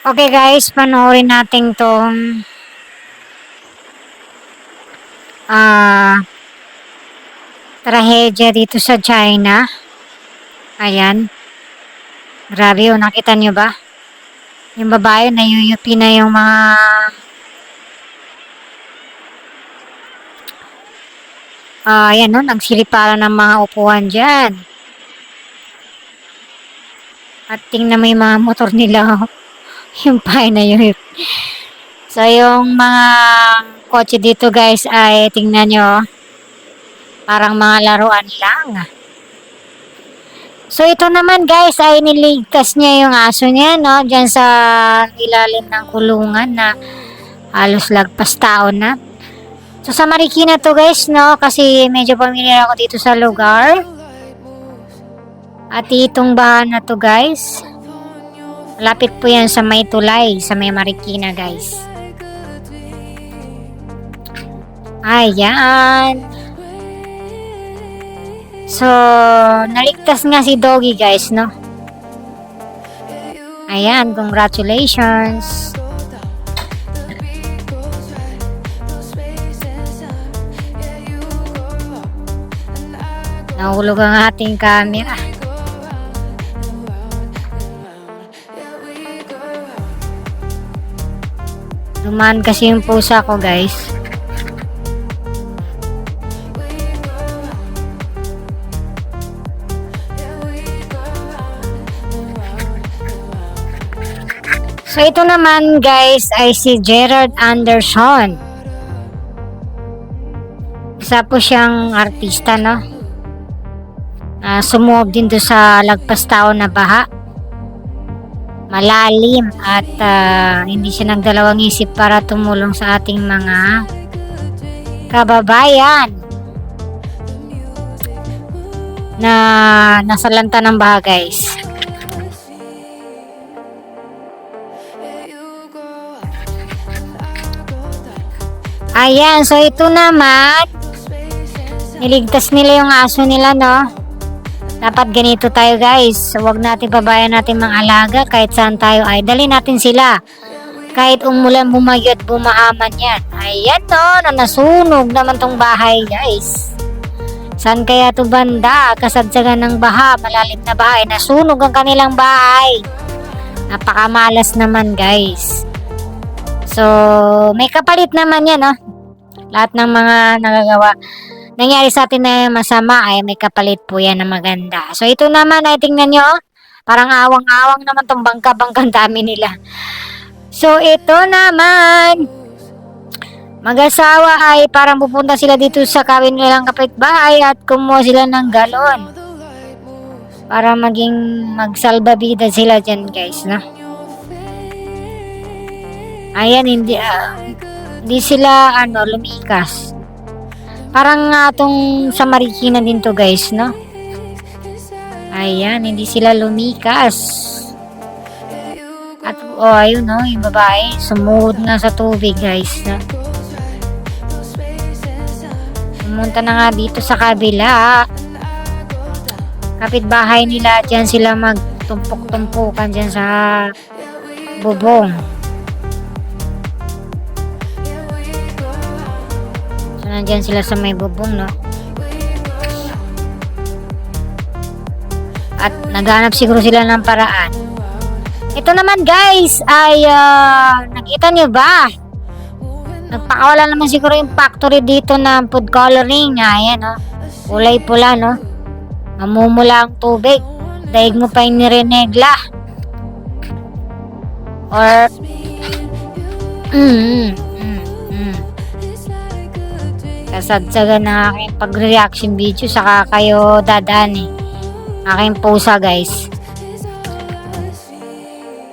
Okay guys, panoorin natin tong ah trahedya dito sa China. Ayan. Grabe oh, nakita nyo ba? Yung babae, nayuyupi na yung mga Ah, ayan no, nagsiliparan ng mga upuan dyan. At tingnan mo yung mga motor nila. oh. Yung pahay na yun. So, yung mga kotse dito guys ay tingnan nyo. Parang mga laruan lang. So, ito naman guys ay niligtas niya yung aso niya, no? Diyan sa ilalim ng kulungan na halos lagpas taon na. So, sa Marikina to guys, no? Kasi medyo familiar ako dito sa lugar. At itong bahan na to guys. Malapit po yan sa May Tulay, sa May Marikina guys. Ayan. So, naligtas nga si Doggy guys, no? Ayan, congratulations. Nahulog ang ating camera. Dumaan kasi yung pusa ko guys. So ito naman guys ay si Gerard Anderson. Isa po siyang artista no. Uh, sumuob din do sa lagpas tao na baha. Malalim at ah, hindi siya nagdalawang isip para tumulong sa ating mga kababayan na nasalanta ng baha guys. Ayan, so ito naman, niligtas nila yung aso nila, no? Dapat ganito tayo, guys. Huwag natin pabayan natin mga alaga kahit saan tayo ay. Dali natin sila. Kahit umulan, bumagyo at bumahaman yan. Ayan, no? Na nasunog naman tong bahay, guys. Saan kaya to banda? Kasadsagan ng baha, malalim na bahay. Nasunog ang kanilang bahay. Napakamalas naman, guys. So, may kapalit naman yan, no? Lahat ng mga nagagawa nangyari sa atin na masama ay may kapalit po yan na maganda. So, ito naman ay tingnan nyo, oh. parang awang-awang naman tong bangka-bangkang dami nila. So, ito naman, mag-asawa ay parang pupunta sila dito sa kawin nilang kapitbahay at kumuha sila ng galon. Para maging magsalbabida sila dyan guys, no? Ayan, hindi, ah, hindi sila, ano, lumikas. Parang nga tong sa Marikina din to guys, no? Ayan, hindi sila lumikas. At, oh, ayun, no, yung babae, sumuhod na sa tubig, guys, no? Pumunta na nga dito sa kabila. Kapitbahay nila, dyan sila magtumpok-tumpukan dyan sa bubong. Nandyan sila sa may bubong, no? At naghanap siguro sila ng paraan. Ito naman guys, ay ah, nakita nyo ba? Nagpakawala naman siguro yung factory dito ng food coloring. Ayan, no? Kulay pula, no? Mamumula ang tubig. Daig mo pa yung nirenegla. Or, mm, mm, mm. Kasadsagan ng aking pag-reaction video saka kayo dadaan eh. Aking pusa guys.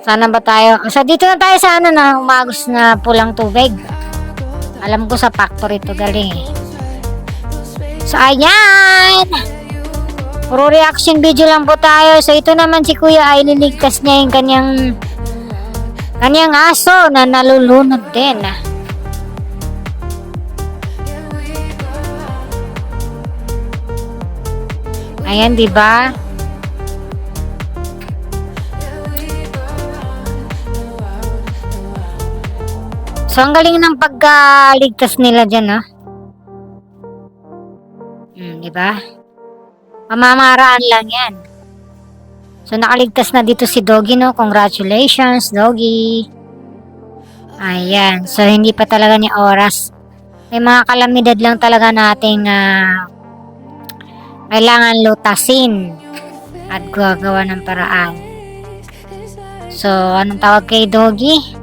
Sana ba tayo? So dito na tayo sa ano na umagos na pulang tubig. Alam ko sa factory to galing eh. So ayan! Puro reaction video lang po tayo. So ito naman si kuya ay liligtas niya yung kanyang kanyang aso na nalulunod din. Ayan, di ba? So, ang galing ng pagkaligtas nila dyan, no? Hmm, di ba? Pamamaraan lang yan. So, nakaligtas na dito si Doggy, no? Congratulations, Doggy. Ayan. So, hindi pa talaga ni oras. May mga kalamidad lang talaga nating ah, kailangan lutasin at gagawa ng paraan. So, anong tawag kay Doggy?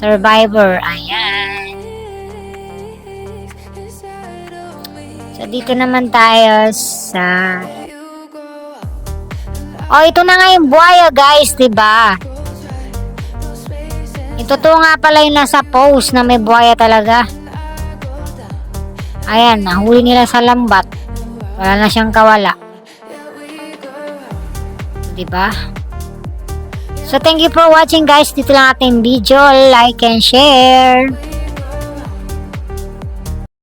Survivor. Ayan. So, dito naman tayo sa... Oh, ito na nga yung buhaya, guys, 'di ba? Ito to nga pala yung nasa post na may buhaya talaga. Ayan, nahuli nila sa lambat. Wala na siyang kawala. 'Di ba? So, thank you for watching guys. Dito lang ating video. Like and share.